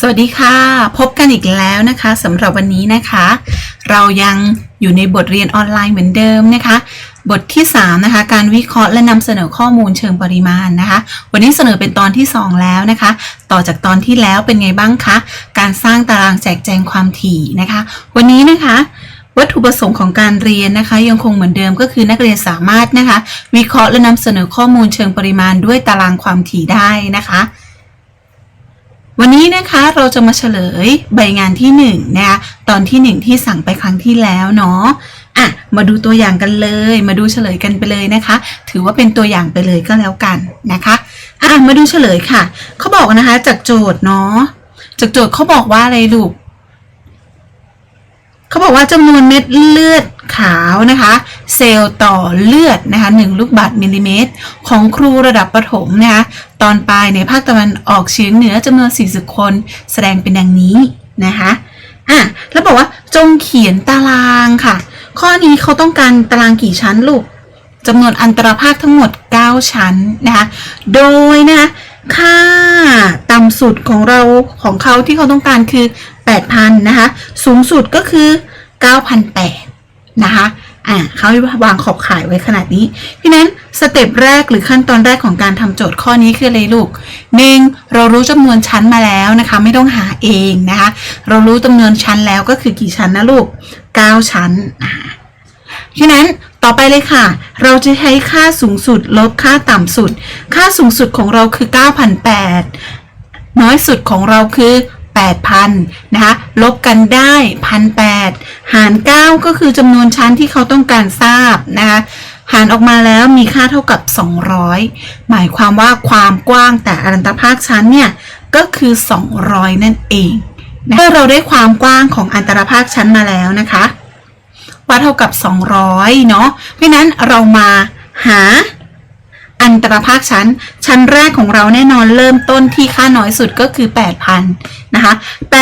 สวัสดีค่ะ พบกันอีกแล้วนะคะสำหรับวันนี้นะคะ เรายังอยู่ในบทเรียนออนไลน์เหมือนเดิมนะคะ บทที่3นะคะการวิเคราะห์และนำเสนอข้อมูลเชิงปริมาณนะคะ วันนี้เสนอเป็นตอนที่ 2 แล้วนะคะ ต่อจากตอนที่แล้วเป็นไงบ้างคะการสร้างตารางแจกแจงความถี่นะคะ วันนี้นะคะวัตถุประสงค์ของการเรียนนะคะ ยังคงเหมือนเดิมก็คือนักเรียนสามารถนะคะ วิเคราะห์และนำเสนอข้อมูลเชิงปริมาณด้วยตารางความถี่ได้นะคะ วันนี้นะคะเราจะมาเฉลยใบงานที่1นงนะคะตอนที่ 1 ที่สั่งไปครั้งที่แล้วเนาะอะมาดูตัวอย่างกันเลย มาดูเฉลยกันไปเลยนะคะ ถือว่าเป็นตัวอย่างไปเลยก็แล้วกันนะคะอะมาดูเฉลยค่ะเขาบอกนะคะจากโจทย์เนาะจากโจทย์เขาบอกว่าอะไรลูกเขาบอกว่าจำนวนเม็ดเลือด ขาวนะคะ เซลล์ต่อเลือดนะคะ1ลูกบาศก์มิลลิเมตร ของครูระดับประถมนะคะตอนปลายในภาคตะวันออกเฉียงเหนือจำนวน 40 คน แสดงเป็นดังนี้นะคะอะแล้วบอกว่าจงเขียนตารางค่ะ ข้อนี้เขาต้องการตารางกี่ชั้นลูกจำนวนอันตรภาคทั้งหมด 9 ชั้นนะคะโดยนะคะค่าต่ำสุดของเราของเขาที่เขาต้องการคือ 8,000นะคะสูงสุดก็คือ 9,800 นะคะอ่าเขาวางขอบข่ายไว้ขนาดนี้พี่นั้นสเต็ปแรกหรือขั้นตอนแรกของการทำโจทย์ข้อนี้คืออะไรลูกหนึ่งเรารู้จำนวนชั้นมาแล้วนะคะ ไม่ต้องหาเองนะคะ เรารู้จำนวนชั้นแล้วก็คือกี่ชั้นนะลูก 9 ชั้นอ่าพี่นั้นต่อไปเลยค่ะ เราจะใช้ค่าสูงสุดลบค่าต่ำสุด ค่าสูงสุดของเราคือ 9,800น้อยสุดของเราคือ 8,000นะคะลบกันได้1,800หาร 9 ก็คือจำนวนชั้นที่เขาต้องการทราบนะคะหารออกมาแล้วมีค่าเท่ากับ 200 หมายความว่าความกว้างแต่อนันตภาคชั้นเนี่ย ก็คือ 200 นั่นเองเมื่อเราได้ความกว้างของอันตรภาคชั้นมาแล้วนะคะ ว่าเท่ากับ 200 เนาะเพราะฉะนั้นเรามาหา อันตรภาคชั้น ชั้นแรกของเราแน่นอนเริ่มต้นที่ค่าน้อยสุดก็คือ 8,000 นะคะ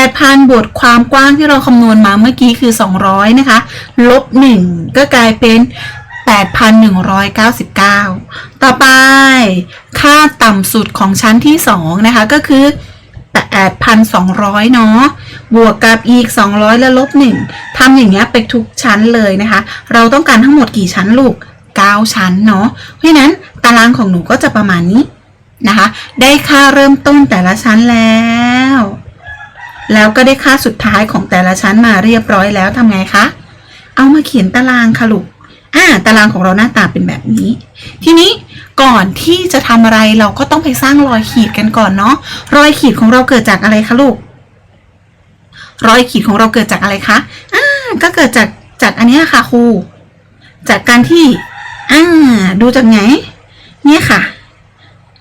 8,000 บวกความกว้างที่เราคำนวณมาเมื่อกี้คือ 200 นะคะ ลบ 1 ก็กลายเป็น 8,199 ต่อไป ค่าต่ำสุดของชั้นที่ 2 นะคะ ก็คือ8,200 เนาะ บวกกับอีก 200 แล้วลบ 1ทำอย่างเงี้ยไปทุกชั้นเลยนะคะ เราต้องการทั้งหมดกี่ชั้นลูก 9 ชั้นเนาะ เพราะฉะนั้นารางของหนูก็จะประมาณนี้นะคะ ได้ค่าเริ่มต้นแต่ละชั้นแล้ว แล้วก็ได้ค่าสุดท้ายของแต่ละชั้นมาเรียบร้อยแล้วทำไงคะ เอามาเขียนตารางค่ะลูกอ่าตารางของเราหน้าตาเป็นแบบนี้ ทีนี้ก่อนที่จะทำอะไรเราก็ต้องไปสร้างรอยขีดกันก่อนเนาะ รอยขีดของเราเกิดจากอะไรคะลูก รอยขีดของเราเกิดจากอะไรคะอ่าก็เกิดจากจากอันนี้ค่ะครู จากการที่อ่าดูจากไหน เนี่ยค่ะ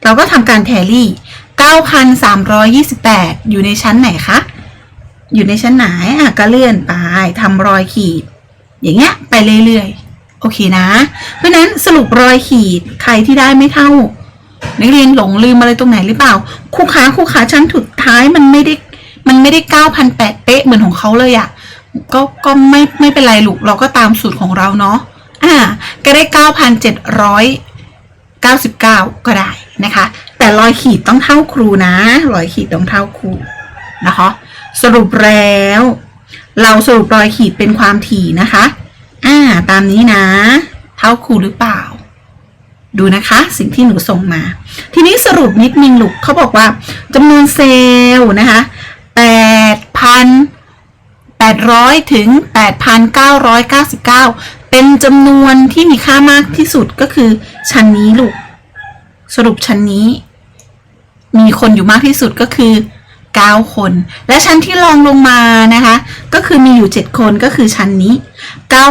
เราก็ทำการแทลี่ 9,328 อยู่ในชั้นไหนคะ อยู่ในชั้นไหนอะก็เลื่อนไปทำรอยขีด อย่างเงี้ยไปเรื่อยๆ โอเคนะ เพราะนั้นสรุปรอยขีดใครที่ได้ไม่เท่า นักเรียนหลงลืมอะไรตรงไหนหรือเปล่าครูขาครูขาชั้นสุดท้ายมันไม่ได้ มันไม่ได้เก้าพันแปดเป๊ะเหมือนของเขาเลยอะก็ก็ไม่ไม่เป็นไรลูกเราก็ตามสูตรของเราเนาะอ่าก็ได้เก้าพันเก้าสิบเก้าก็ได้นะคะ แต่รอยขีดต้องเท่าครูนะรอยขีดต้องเท่าครูนะคะสรุปแล้ว เราสรุปรอยขีดเป็นความถี่นะคะอ่าตามนี้นะ เท่าครูหรือเปล่า ดูนะคะ สิ่งที่หนูส่งมา ทีนี้สรุปนิดนึงลูกเขาบอกว่าจำนวนเซลล์นะคะแปดพันแปดร้อยถึงแปดพันเก้าร้อยเก้าสิบเก้าเป็นจำนวนที่มีค่ามากที่สุดก็คือชั้นนี้ลูก สรุปชั้นนี้ มีคนอยู่มากที่สุดก็คือ 9 คน และชั้นที่รองลงมานะคะ ก็คือมีอยู่ 7 คนก็คือชั้นนี้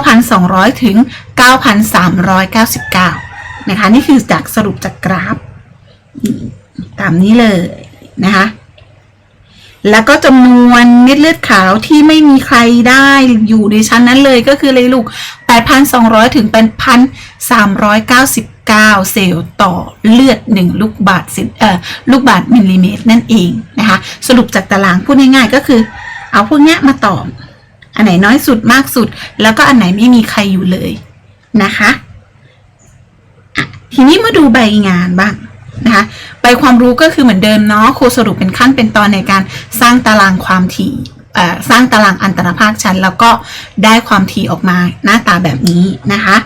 9,200 ถึง 9,399 นะคะ นี่คือจากสรุปจากกราฟ ตามนี้เลยนะคะ แล้วก็จำนวนเม็ดเลือดขาวที่ไม่มีใครได้อยู่ในชั้นนั้นเลยก็คือเลยลูก 8,200 ถึง 8,399 เซลล์ต่อเลือด 1 ลูกบาศก์เซนเอ่อลูกบาศก์มิลลิเมตรนั่นเองนะคะ สรุปจากตารางพูดง่ายๆก็คือ เอาพวกเนี้ยมาตอบ อันไหนน้อยสุดมากสุด แล้วก็อันไหนไม่มีใครอยู่เลยนะคะ ทีนี้มาดูใบงานบ้าง นะคะใบความรู้ก็คือเหมือนเดิมเนาะครูสรุปเป็นขั้นเป็นตอนในการสร้างตารางความถี่สร้างตารางอันตรภาคชั้น แล้วก็ได้ความถี่ออกมาหน้าตาแบบนี้นะคะ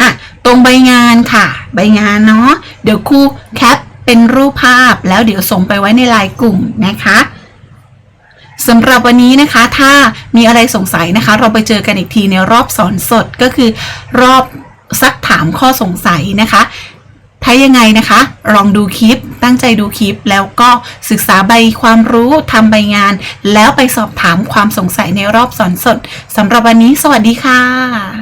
อะตรงใบงานค่ะ ใบงานเนาะเดี๋ยวครูแคปเป็นรูปภาพแล้วเดี๋ยวส่งไปไว้ในไลน์กลุ่มนะคะสำหรับวันนี้นะคะถ้ามีอะไรสงสัยนะคะ เราไปเจอกันอีกทีในรอบสอนสดก็คือรอบซักถามข้อสงสัยนะคะ ช้ยังไงนะคะ ลองดูคลิป ตั้งใจดูคลิป แล้วก็ศึกษาใบความรู้ทำใบงาน แล้วไปสอบถามความสงสัยในรอบสอนสดสำหรับวันนี้ สวัสดีค่ะ